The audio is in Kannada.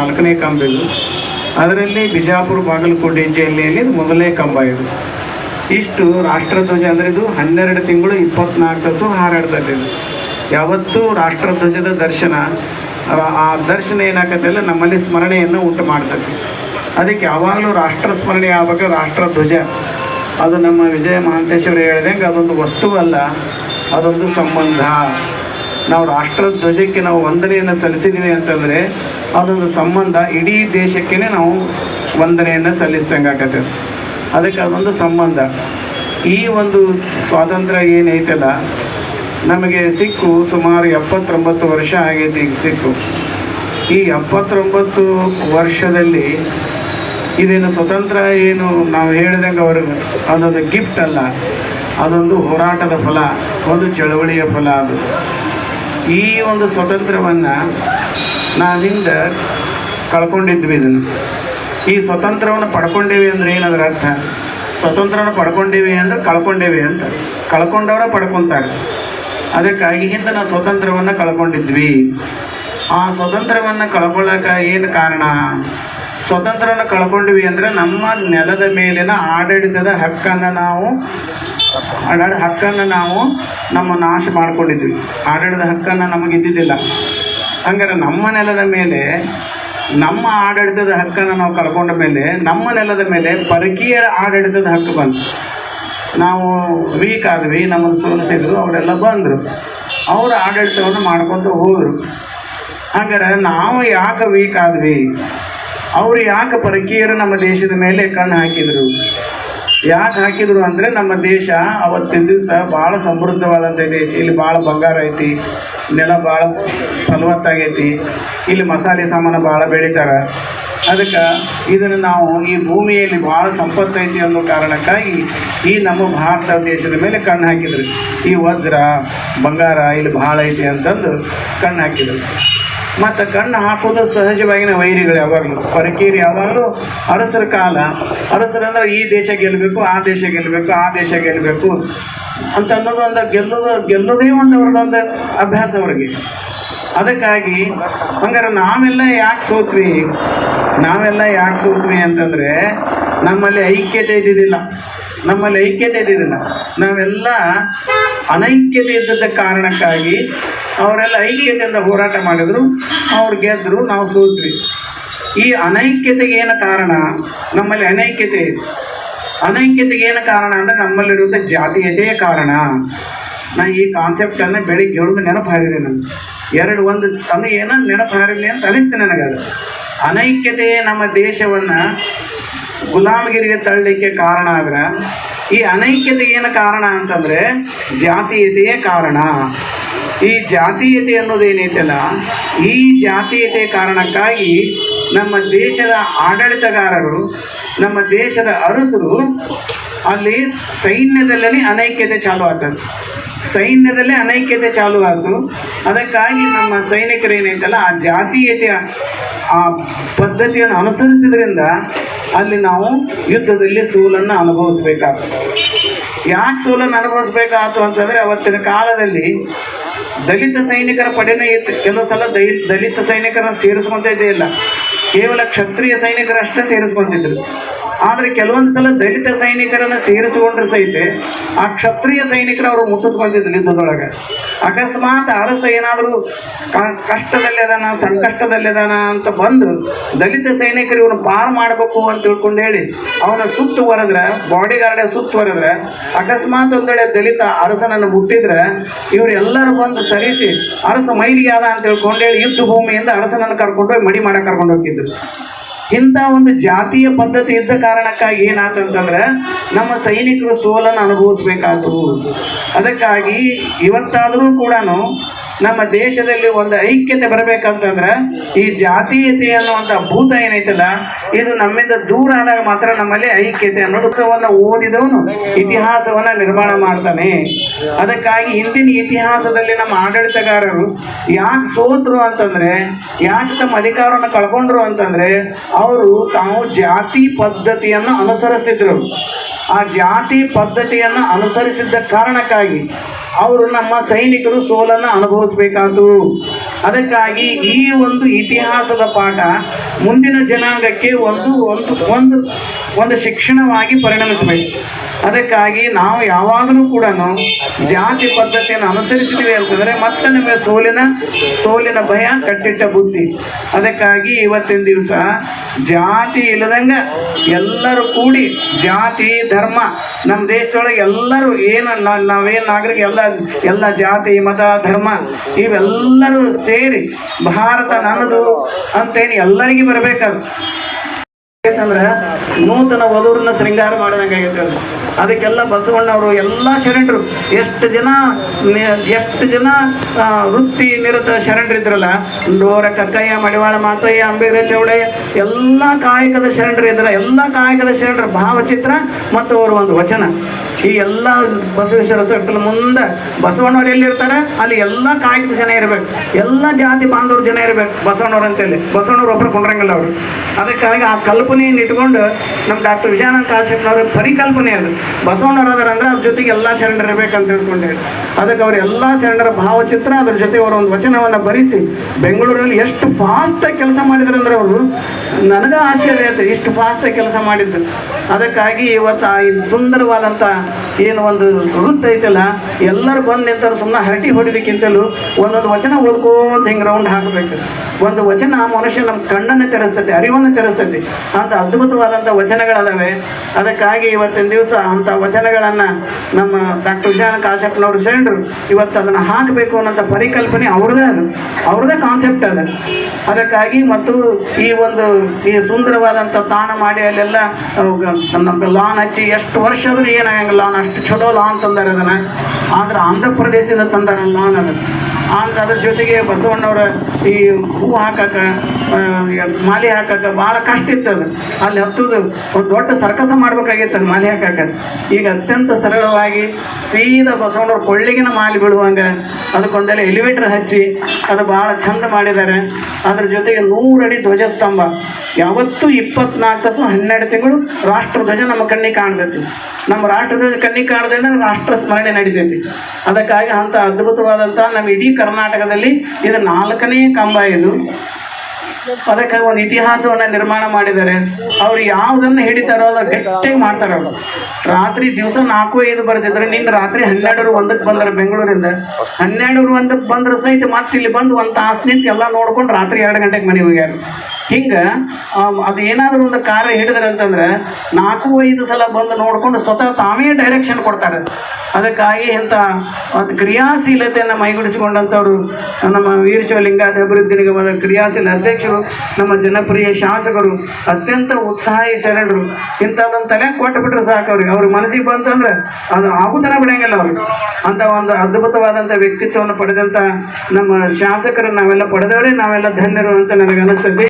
ನಾಲ್ಕನೇ ಕಂಬ ಇದು. ಅದರಲ್ಲಿ ಬಿಜಾಪುರ ಬಾಗಲಕೋಟೆ ಜಿಲ್ಲೆಯಲ್ಲಿ ಮೊದಲನೇ ಕಂಬ ಇದು. ಇಷ್ಟು ರಾಷ್ಟ್ರಧ್ವಜ ಅಂದರೆ ಇದು ಹನ್ನೆರಡು ತಿಂಗಳು ಇಪ್ಪತ್ನಾಲ್ಕು ತಾಸು ಹಾರಾಡ್ತದೆ ಇದು. ಯಾವತ್ತೂ ರಾಷ್ಟ್ರಧ್ವಜದ ದರ್ಶನ, ಆ- ಆ ದರ್ಶನ ಏನಾಗತ್ತಲ್ಲ ನಮ್ಮಲ್ಲಿ ಸ್ಮರಣೆಯನ್ನು ಉಂಟು ಮಾಡ್ತದೆ. ಅದಕ್ಕೆ ಯಾವಾಗಲೂ ರಾಷ್ಟ್ರ ಸ್ಮರಣೆ ಆವಾಗ ರಾಷ್ಟ್ರಧ್ವಜ. ಅದು ನಮ್ಮ ವಿಜಯ ಮಹಾಂತೇಶ್ವರ ಹೇಳಿದಂಗೆ ಅದೊಂದು ವಸ್ತುವಲ್ಲ ಅದೊಂದು ಸಂಬಂಧ. ನಾವು ರಾಷ್ಟ್ರಧ್ವಜಕ್ಕೆ ನಾವು ವಂದನೆಯನ್ನು ಸಲ್ಲಿಸಿದ್ದೀವಿ ಅಂತಂದರೆ ಅದೊಂದು ಸಂಬಂಧ ಇಡೀ ದೇಶಕ್ಕೇ ನಾವು ವಂದನೆಯನ್ನು ಸಲ್ಲಿಸ್ದಂಗೆ ಆಗತ್ತೆ. ಅದಕ್ಕೆ ಅದೊಂದು ಸಂಬಂಧ. ಈ ಒಂದು ಸ್ವಾತಂತ್ರ್ಯ ಏನೈತಲ್ಲ, ನಮಗೆ ಸಿಕ್ಕು ಸುಮಾರು ಎಪ್ಪತ್ತೊಂಬತ್ತು ವರ್ಷ ಆಗೈತಿ ಸಿಕ್ಕು. ಈ ಎಪ್ಪತ್ತೊಂಬತ್ತು ವರ್ಷದಲ್ಲಿ ಇದೇನು ಸ್ವತಂತ್ರ ಏನು ನಾವು ಹೇಳಿದಂಗೆ ಅವ್ರಿಗೆ ಅದೊಂದು ಗಿಫ್ಟ್ ಅಲ್ಲ, ಅದೊಂದು ಹೋರಾಟದ ಫಲ, ಒಂದು ಚಳವಳಿಯ ಫಲ ಅದು. ಈ ಒಂದು ಸ್ವತಂತ್ರವನ್ನು ನಾವಿಂದ ಕಳ್ಕೊಂಡಿದ್ವಿ ಇದನ್ನು. ಈ ಸ್ವತಂತ್ರವನ್ನು ಪಡ್ಕೊಂಡೇವಿ ಅಂದ್ರೆ ಏನದರ ಅರ್ಥ? ಸ್ವತಂತ್ರವನ್ನು ಪಡ್ಕೊಂಡೇವಿ ಅಂದ್ರೆ ಕಳ್ಕೊಂಡೇವಿ ಅಂತ. ಕಳ್ಕೊಂಡವರ ಪಡ್ಕೊಂತಾರೆ. ಅದಕ್ಕಾಗಿ ಹಿಂದೆ ನಾವು ಸ್ವತಂತ್ರವನ್ನು ಕಳ್ಕೊಂಡಿದ್ವಿ. ಆ ಸ್ವತಂತ್ರವನ್ನು ಕಳ್ಕೊಳ್ಳೋಕೆ ಏನು ಕಾರಣ? ಸ್ವತಂತ್ರವನ್ನು ಕಳ್ಕೊಂಡ್ವಿ ಅಂದ್ರೆ ನಮ್ಮ ನೆಲದ ಮೇಲಿನ ಆಡಳಿತದ ಹಕ್ಕನ್ನು ನಾವು ಆಡಳ ಹಕ್ಕನ್ನು ನಾವು ನಮ್ಮ ನಾಶ ಮಾಡಿಕೊಂಡಿದ್ವಿ. ಆಡಳಿತದ ಹಕ್ಕನ್ನು ನಮಗೆ ಇದ್ದಿದ್ದಿಲ್ಲ. ಹಂಗಾರೆ ನಮ್ಮ ನೆಲದ ಮೇಲೆ, ನಮ್ಮ ಆಡಳಿತದ ಹಕ್ಕನ್ನು ನಾವು ಕಳ್ಕೊಂಡ ಮೇಲೆ, ನಮ್ಮ ನೆಲದ ಮೇಲೆ ಪರಕೀಯ ಆಡಳಿತದ ಹಕ್ಕು ಬಂತು. ನಾವು ವೀಕ್ ಆದ್ವಿ, ನಮ್ಮನ್ನು ಸೋಲಿಸಿದ್ರು, ಅವರೆಲ್ಲ ಬಂದರು. ಅವರ ಆಡಳಿತವನ್ನು ಮಾಡ್ಕೊತ ಹೋದರು. ಹಂಗಾರೆ ನಾವು ಯಾಕೆ ವೀಕ್ ಆದ್ವಿ? ಅವರು ಯಾಕೆ ಪರಕೀಯರು ನಮ್ಮ ದೇಶದ ಮೇಲೆ ಕಣ್ಣು ಹಾಕಿದರು? ಯಾಕೆ ಹಾಕಿದ್ರು ಅಂದರೆ ನಮ್ಮ ದೇಶ ಅವತ್ತಿನ ದಿವಸ ಭಾಳ ಸಮೃದ್ಧವಾದಂಥ ದೇಶ. ಇಲ್ಲಿ ಭಾಳ ಬಂಗಾರ ಐತಿ, ನೆಲ ಭಾಳ ಫಲವತ್ತಾಗೈತಿ, ಇಲ್ಲಿ ಮಸಾಲೆ ಸಾಮಾನು ಭಾಳ ಬೆಳಿತಾರೆ. ಅದಕ್ಕೆ ಇದನ್ನು ನಾವು ಈ ಭೂಮಿಯಲ್ಲಿ ಭಾಳ ಸಂಪತ್ತು ಐತಿ ಅನ್ನೋ ಕಾರಣಕ್ಕಾಗಿ ಈ ನಮ್ಮ ಭಾರತ ದೇಶದ ಮೇಲೆ ಕಣ್ಣು ಹಾಕಿದ್ರು. ಈ ವಜ್ರ, ಬಂಗಾರ ಇಲ್ಲಿ ಭಾಳ ಐತಿ ಅಂತಂದು ಕಣ್ಣು ಹಾಕಿದ್ರು. ಮತ್ತು ಕಣ್ಣು ಹಾಕೋದು ಸಹಜವಾಗಿನ ವೈರಿಗಳು ಯಾವಾಗಲೂ. ಪರಕೀರಿ ಯಾವಾಗಲೂ ಅರಸರ ಕಾಲ. ಅರಸರೆಲ್ಲ ಈ ದೇಶ ಗೆಲ್ಲಬೇಕು, ಆ ದೇಶ ಗೆಲ್ಲಬೇಕು, ಆ ದೇಶ ಗೆಲ್ಲಬೇಕು ಅಂತ ಅನ್ನೋದು ಒಂದು ಗೆಲ್ಲೋದು, ಗೆಲ್ಲೋದೇ ಒಂದು ಅವ್ರದ್ದೊಂದು ಅಭ್ಯಾಸ ಅವ್ರಿಗೆ. ಅದಕ್ಕಾಗಿ ಹಂಗಾರೆ ನಾವೆಲ್ಲ ಯಾಕೆ ಸೋತ್ವಿ? ನಾವೆಲ್ಲ ಯಾಕೆ ಸೋತ್ವಿ ಅಂತಂದರೆ ನಮ್ಮಲ್ಲಿ ಐಕ್ಯತೆ ಇದ್ದಿದ್ದಿಲ್ಲ. ನಮ್ಮಲ್ಲಿ ಐಕ್ಯತೆ ಇದ್ದಿದ್ದಿಲ್ಲ. ನಾವೆಲ್ಲ ಅನೈಕ್ಯತೆ ಇದ್ದದ ಕಾರಣಕ್ಕಾಗಿ ಅವರೆಲ್ಲ ಐಕ್ಯತೆಯಿಂದ ಹೋರಾಟ ಮಾಡಿದ್ರು. ಅವ್ರು ಗೆದ್ದರು ನಾವು ಸೋತ್ರಿ ಈ ಅನೈಕ್ಯತೆಗೆ ಏನು ಕಾರಣ? ನಮ್ಮಲ್ಲಿ ಅನೈಕ್ಯತೆ ಅನೈಕ್ಯತೆಗೆ ಏನು ಕಾರಣ ಅಂದರೆ ನಮ್ಮಲ್ಲಿರುವಂಥ ಜಾತೀಯತೆಯೇ ಕಾರಣ. ನಾ ಈ ಕಾನ್ಸೆಪ್ಟನ್ನು ಬೆಳಿಗ್ಗೆ ಏಳು ನೆನಪು ಹಾರಿದೆ ಎರಡು, ಒಂದು ತಂದು ಏನೋ ನೆನಪು ಹಾರಿದೆ ಅಂತ ಅನಿಸ್ತು ನನಗದು ಅನೈಕ್ಯತೆಯೇ ನಮ್ಮ ದೇಶವನ್ನು ಗುಲಾಮಗಿರಿಗೆ ತಳ್ಳಲಿಕ್ಕೆ ಕಾರಣ ಆದ್ರೆ ಈ ಅನೈಕ್ಯತೆ ಏನು ಕಾರಣ ಅಂತಂದರೆ ಜಾತೀಯತೆಯೇ ಕಾರಣ. ಈ ಜಾತೀಯತೆ ಅನ್ನೋದೇನೈತಲ್ಲ ಈ ಜಾತೀಯತೆ ಕಾರಣಕ್ಕಾಗಿ ನಮ್ಮ ದೇಶದ ಆಡಳಿತಗಾರರು, ನಮ್ಮ ದೇಶದ ಅರಸರು ಅಲ್ಲಿ ಸೈನ್ಯದಲ್ಲೇ ಅನೈಕ್ಯತೆ ಚಾಲು ಆಗ್ತದೆ. ಸೈನ್ಯದಲ್ಲೇ ಅನೈಕ್ಯತೆ ಚಾಲು ಆಯಿತು ಅದಕ್ಕಾಗಿ ನಮ್ಮ ಸೈನಿಕರು ಏನೈತಲ್ಲ ಆ ಜಾತೀಯತೆಯ ಆ ಪದ್ಧತಿಯನ್ನು ಅನುಸರಿಸಿದ್ರಿಂದ ಅಲ್ಲಿ ನಾವು ಯುದ್ಧದಲ್ಲಿ ಸೋಲನ್ನು ಅನುಭವಿಸ್ಬೇಕಾಗ್ತದೆ. ಯಾಕೆ ಸೋಲನ್ನು ಅನುಭವಿಸ್ಬೇಕಾಯ್ತು ಅಂತಂದರೆ, ಅವತ್ತಿನ ಕಾಲದಲ್ಲಿ ದಲಿತ ಸೈನಿಕರ ಪಡೆನೇ ಇತ್ತು. ಕೆಲವು ಸಲ ದಲಿತ ಸೈನಿಕರನ್ನು ಸೇರಿಸ್ಕೊಂತ ಇಲ್ಲ. ಕೇವಲ ಕ್ಷತ್ರಿಯ ಸೈನಿಕರಷ್ಟೇ ಸೇರಿಸ್ಕೊಂಡಿದ್ರು. ಆದ್ರೆ ಕೆಲವೊಂದು ಸಲ ದಲಿತ ಸೈನಿಕರನ್ನು ಸೇರಿಸಿಕೊಂಡ್ರೆ ಸಹಿತ ಆ ಕ್ಷತ್ರಿಯ ಸೈನಿಕರು ಅವರು ಮುಟ್ಟಿಸ್ಕೊಂತಿದ್ರು ಯುದ್ಧದೊಳಗೆ. ಅಕಸ್ಮಾತ್ ಅರಸ ಏನಾದರೂ ಕಷ್ಟದಲ್ಲಿ ಅದಾನ ಅಂತ ಬಂದು ದಲಿತ ಸೈನಿಕರು ಇವನು ಪಾರು ಮಾಡಬೇಕು ಅಂತ ತಿಳ್ಕೊಂಡು ಹೇಳಿ ಅವನ ಸುತ್ತು ಹೊರದ್ರೆ ಬಾಡಿ ಗಾರ್ಡ್ ಸುತ್ತು ಹೊರದ್ರೆ, ಅಕಸ್ಮಾತ್ ಒಂದ್ ದಲಿತ ಅರಸನನ್ನು ಮುಟ್ಟಿದ್ರೆ ಇವರೆಲ್ಲರೂ ಬಂದು ಸರಿಸಿ ಅರಸ ಮೈಲಿಗೆ ಆದ ಅಂತ ತಿಳ್ಕೊಂಡು ಹೇಳಿ ಯುದ್ಧ ಭೂಮಿಯಿಂದ ಅರಸನನ್ನು ಕರ್ಕೊಂಡು ಹೋಗಿ ಮಡಿ ಮಾಡಕ್ಕೆ ಕರ್ಕೊಂಡು দিতে চাই ಇಂಥ ಒಂದು ಜಾತಿಯ ಪದ್ಧತಿ ಇದ್ದ ಕಾರಣಕ್ಕಾಗಿ ಏನಾತಂತಂದ್ರೆ ನಮ್ಮ ಸೈನಿಕರು ಸೋಲನ್ನು ಅನುಭವಿಸ್ಬೇಕಾಯ್ತು ಅದಕ್ಕಾಗಿ ಇವತ್ತಾದರೂ ಕೂಡ ನಮ್ಮ ದೇಶದಲ್ಲಿ ಒಂದು ಐಕ್ಯತೆ ಬರಬೇಕಂತಂದ್ರೆ ಈ ಜಾತೀಯತೆ ಅನ್ನುವಂಥ ಭೂತ ಏನೈತಲ್ಲ, ಇದು ನಮ್ಮಿಂದ ದೂರ ಆದಾಗ ಮಾತ್ರ ನಮ್ಮಲ್ಲಿ ಐಕ್ಯತೆ ಅನ್ನೋದನ್ನ ಓದಿದವನು, ಇತಿಹಾಸವನ್ನ ನಿರ್ಮಾಣ ಮಾಡ್ತಾನೆ. ಅದಕ್ಕಾಗಿ ಹಿಂದಿನ ಇತಿಹಾಸದಲ್ಲಿ ನಮ್ಮ ಆಡಳಿತಗಾರರು ಯಾಕೆ ಸೋತರು ಅಂತಂದ್ರೆ, ಯಾಕೆ ತಮ್ಮ ಅಧಿಕಾರವನ್ನು ಕಳ್ಕೊಂಡ್ರು ಅಂತಂದ್ರೆ ಅವರು ತಾವು ಜಾತಿ ಪದ್ಧತಿಯನ್ನು ಅನುಸರಿಸಿದ್ರು. ಆ ಜಾತಿ ಪದ್ಧತಿಯನ್ನು ಅನುಸರಿಸಿದ್ದ ಕಾರಣಕ್ಕಾಗಿ ಅವರು ನಮ್ಮ ಸೈನಿಕರು ಸೋಲನ್ನು ಅನುಭವಿಸಬೇಕಾತು. ಅದಕ್ಕಾಗಿ ಈ ಒಂದು ಇತಿಹಾಸದ ಪಾಠ ಮುಂದಿನ ಜನಾಂಗಕ್ಕೆ ಒಂದು ಒಂದು ಒಂದು ಒಂದು ಶಿಕ್ಷಣವಾಗಿ ಪರಿಣಮಿಸಬೇಕು. ಅದಕ್ಕಾಗಿ ನಾವು ಯಾವಾಗಲೂ ಕೂಡ ಜಾತಿ ಪದ್ಧತಿಯನ್ನು ಅನುಸರಿಸಿದ್ವಿ ಅಂತಂದರೆ ಮತ್ತೆ ನಿಮಗೆ ಸೋಲಿನ ಸೋಲಿನ ಭಯ ಕಟ್ಟಿಟ್ಟ ಬುದ್ಧಿ. ಅದಕ್ಕಾಗಿ ಇವತ್ತಿನ ದಿವಸ ಜಾತಿ ಇಲ್ಲದಂಗ ಎಲ್ಲರೂ ಕೂಡಿ ಜಾತಿ, ಧರ್ಮ, ನಮ್ಮ ದೇಶದೊಳಗೆ ಎಲ್ಲರೂ ಏನು ನಾವೇನು ನಾಗರಿಕ, ಎಲ್ಲ ಎಲ್ಲ ಜಾತಿ, ಮತ, ಧರ್ಮ, ಇವೆಲ್ಲರೂ ಸೇರಿ ಭಾರತ ನನ್ನದು ಅಂತೇಳಿ ಎಲ್ಲರಿಗೂ ಬರಬೇಕಾದ್ರು ಯಾಕಂದ್ರೆ ನೂತನ ವಧುರನ್ನ ಶೃಂಗಾರ ಮಾಡಿದಂಗೆ ಆಗೈತೆ ಅದು. ಅದಕ್ಕೆಲ್ಲ ಬಸವಣ್ಣವರು ಎಲ್ಲ ಶರಣರು. ಎಷ್ಟು ಜನ ಎಷ್ಟು ಜನ ವೃತ್ತಿ ನಿರತ ಶರಣರಿದ್ರಲ್ಲ ಡೋರ ಕಕ್ಕಯ್ಯ, ಮಡಿವಾಳ, ಮಾತಯ್ಯ ಅಂಬೇರ ಚೌಡಯ್ಯ, ಎಲ್ಲ ಕಾಯಕದ ಶರಣರು ಇದ್ರ. ಎಲ್ಲ ಕಾಯಕದ ಶರಣರ. ಭಾವಚಿತ್ರ ಮತ್ತು ಅವರ ಒಂದು ವಚನ. ಈ ಎಲ್ಲ ಬಸವೇಶ್ವರ ಸರ್ಕಲ್ ಮುಂದೆ ಬಸವಣ್ಣವ್ರು ಎಲ್ಲಿರ್ತಾರೆ? ಅಲ್ಲಿ ಎಲ್ಲ ಕಾಯಕದ ಜನ ಇರಬೇಕು. ಎಲ್ಲ ಜಾತಿ ಬಾಂಧವ್ರ ಜನ ಇರಬೇಕು ಬಸವಣ್ಣವ್ರು ಅಂತೇಳಿ. ಬಸವಣ್ಣವ್ರು ಒಬ್ಬರು ಕೊಂಡ್ರಂಗಿಲ್ಲ ಅವರು. ಅದಕ್ಕಾಗಿ ಆ ಕಲ್ಪನೆಯನ್ನು ಇಟ್ಕೊಂಡು ನಮ್ಮ ಡಾಕ್ಟರ್ ವಿಜಯಾನಂದ ಕಾಶ್ಯಪ್ನವ್ರ ಪರಿಕಲ್ಪನೆ ಅದು. ಬಸವಣ್ಣವ್ರು ಅದಾರ ಜೊತೆಗೆ ಎಲ್ಲ ಶರಣರು ಇರಬೇಕಂತ ಹೇಳ್ಕೊಂಡೆ ಅದಕ್ಕೆ ಅವ್ರ ಎಲ್ಲ ಶರಣರ ಭಾವಚಿತ್ರ ಅದ್ರ ಜೊತೆ ಅವರ ಒಂದು ವಚನವನ್ನು ಬರೆಸಿ, ಬೆಂಗಳೂರಲ್ಲಿ ಎಷ್ಟು ಫಾಸ್ಟಾಗಿ ಕೆಲಸ ಮಾಡಿದ್ರು ಅಂದ್ರೆ ಅವರು, ನನಗ ಆಶ್ಚರ್ಯ ಆಯ್ತು ಇಷ್ಟು ಫಾಸ್ಟಾಗಿ ಕೆಲಸ ಮಾಡಿದ್ರು ಅದಕ್ಕಾಗಿ ಇವತ್ತು ಆ ಇದು ಸುಂದರವಾದಂಥ ಏನು ಒಂದು ವೃತ್ತ ಐತಲ್ಲ, ಎಲ್ಲರೂ ಬಂದು ನಿಂತರು ಸುಮ್ಮನೆ ಹರಟಿ ಹೊಡಿಬೇಕಿಂತಲೂ ಒಂದೊಂದು ವಚನ ಓದ್ಕೋತ ಹಿಂಗೆ ರೌಂಡ್ ಹಾಕಬೇಕು. ಒಂದು ವಚನ ಆ ಮನುಷ್ಯ ನಮ್ಮ ಕಣ್ಣನ್ನು ತೆರೆಸ್ತದೆ, ಅರಿವನ್ನು ತೆರೆಸ್ತದೆ. ಅಂತ ಅದ್ಭುತವಾದಂಥ ವಚನಗಳದಾವೆ ಅದಕ್ಕಾಗಿ ಇವತ್ತಿನ ದಿವಸ ಅಂಥ ವಚನಗಳನ್ನು ನಮ್ಮ ಡಾಕ್ಟರ್ ವಿಜಯನ ಕಾಶಪ್ಪನವರು ಶರಣರು ಇವತ್ತು ಅದನ್ನು ಹಾಕಬೇಕು ಅನ್ನೋಂಥ ಪರಿಕಲ್ಪನೆ ಅವ್ರದ್ದೇ ಅದು. ಅವ್ರದ್ದೇ ಕಾನ್ಸೆಪ್ಟ್ ಅದು. ಅದಕ್ಕಾಗಿ ಮತ್ತು ಈ ಒಂದು ಈ ಸುಂದರವಾದಂಥ ತಾಣ ಮಾಡಿ ಅಲ್ಲೆಲ್ಲ ನಮ್ಗೆ ಲಾನ್ ಹಚ್ಚಿ ಎಷ್ಟು ವರ್ಷ ಆದ್ರೂ ಏನಾಗಂಗಿಲ್ಲ ಲಾನ್ ಅಷ್ಟು ಚಲೋ ಲಾನ್ ತಂದಾರ ಅದನ್ನು. ಆದ್ರೆ ಆಂಧ್ರ ಪ್ರದೇಶದ ತಂದಾರ ಲಾನ್ ಅದು. ಆಂಧ್ರ ಅದ್ರ ಜೊತೆಗೆ ಬಸವಣ್ಣವರ ಈ ಹೂ ಹಾಕಕ್ಕೆ ಮಾಲೆ ಹಾಕಕ್ಕೆ ಭಾಳ ಕಷ್ಟ ಇತ್ತು ಅದು. ಅಲ್ಲಿ ಹತ್ತುದು ಒಂದು ದೊಡ್ಡ ಸರ್ಕಸ ಮಾಡ್ಬೇಕಾಗಿತ್ತು ಮಾಲೆ ಹಾಕಕ್ಕ. ಈಗ ಅತ್ಯಂತ ಸರಳವಾಗಿ ಸೀದಾ ಬಸವಣ್ಣವ್ರ ಕೊಳ್ಳಿಗಿನ ಮಾಲೆ ಬೀಳುವಂಗೆ ಅದಕ್ಕೊಂದೆಲ್ಲ ಎಲಿವೇಟರ್ ಹಚ್ಚಿ ಅದು ಭಾಳ ಚಂದ ಮಾಡಿದ್ದಾರೆ. ಅದ್ರ ಜೊತೆಗೆ ನೂರಡಿ ಧ್ವಜಸ್ತಂಭ. ಯಾವತ್ತೂ ಇಪ್ಪತ್ನಾಲ್ಕು ತಾಸು ಹನ್ನೆರಡು ತಿಂಗಳು ರಾಷ್ಟ್ರ ಧ್ವಜ ನಮ್ಮ ಕಣ್ಣಿಗೆ ಕಾಣ್ತೈತಿ. ನಮ್ಮ ರಾಷ್ಟ್ರ ಧ್ವಜ ಕಣ್ಣಿಗೆ ಅಂದ್ರೆ ರಾಷ್ಟ್ರ ಸ್ಮರಣೆ ನಡೀತೈತಿ. ಅದಕ್ಕಾಗಿ ಅಂತ ಅದ್ಭುತವಾದಂಥ ನಮ್ಮ ಇಡೀ ಕರ್ನಾಟಕದಲ್ಲಿ ಇದು ನಾಲ್ಕನೇ ಕಂಬ ಇದು. ಅದಕ್ಕೆ ಒಂದು ಇತಿಹಾಸವನ್ನ ನಿರ್ಮಾಣ ಮಾಡಿದ್ದಾರೆ. ಅವ್ರು ಯಾವುದನ್ನು ಹಿಡಿತಾರೋ ಅದು ಗಟ್ಟಿಗೆ ಮಾಡ್ತಾರೆ ರಾತ್ರಿ ದಿವಸ ನಾಲ್ಕು ಐದು ಬರ್ತಿದ್ರೆ ನಿನ್ನ ರಾತ್ರಿ ಹನ್ನೆರಡರು ಒಂದಕ್ಕೆ ಬಂದ್ರೆ ಬೆಂಗಳೂರಿಂದ. ಹನ್ನೆರಡರು ಒಂದಕ್ಕೆ ಬಂದ್ರೆ ಸಹಿತ ಮತ್ತೆ ಇಲ್ಲಿ ಬಂದು ಒಂದು ತಾಸು ನಿಂತು ಎಲ್ಲ ನೋಡ್ಕೊಂಡು ರಾತ್ರಿ ಎರಡು ಗಂಟೆಗೆ ಮನೆ ಹೋಗ್ಯಾರ. ಹಿಂಗೆ ಅದು ಏನಾದರೂ ಒಂದು ಕಾರ್ಯ ಹಿಡಿದ್ರೆ ಅಂತಂದ್ರೆ ನಾಲ್ಕು, ಐದು ಸಲ ಬಂದು ನೋಡ್ಕೊಂಡು ಸ್ವತಃ ತಾವೇ ಡೈರೆಕ್ಷನ್ ಕೊಡ್ತಾರೆ. ಅದಕ್ಕಾಗಿ ಇಂಥ ಕ್ರಿಯಾಶೀಲತೆಯನ್ನು ಮೈಗೂಡಿಸಿಕೊಂಡಂಥವ್ರು ನಮ್ಮ ವೀರಶಿವಲಿಂಗಾದ ಅಭಿವೃದ್ಧಿ ನಿಗಮದ ಕ್ರಿಯಾಶೀಲ ಅಧ್ಯಕ್ಷರು, ನಮ್ಮ ಜನಪ್ರಿಯ ಶಾಸಕರು, ಅತ್ಯಂತ ಉತ್ಸಾಹಿ ಶರಣರು, ಇಂಥದ್ದೊಂದು ತಲೆ ಕೊಟ್ಟುಬಿಟ್ರೆ ಸಾಕು ಅವ್ರಿಗೆ. ಅವ್ರ ಮನಸ್ಸಿಗೆ ಬಂತಂದ್ರೆ ಅದು ಆಗುತ್ತಾನೆ ಬಿಡಂಗಿಲ್ಲ ಅವ್ರಿಗೆ. ಅಂತ ಒಂದು ಅದ್ಭುತವಾದಂಥ ವ್ಯಕ್ತಿತ್ವವನ್ನು ಪಡೆದಂಥ ನಮ್ಮ ಶಾಸಕರು ನಾವೆಲ್ಲ ಪಡೆದವರೇ, ನಾವೆಲ್ಲ ಧನ್ಯರು ಅಂತ ನನಗೆ ಅನಿಸ್ತದೆ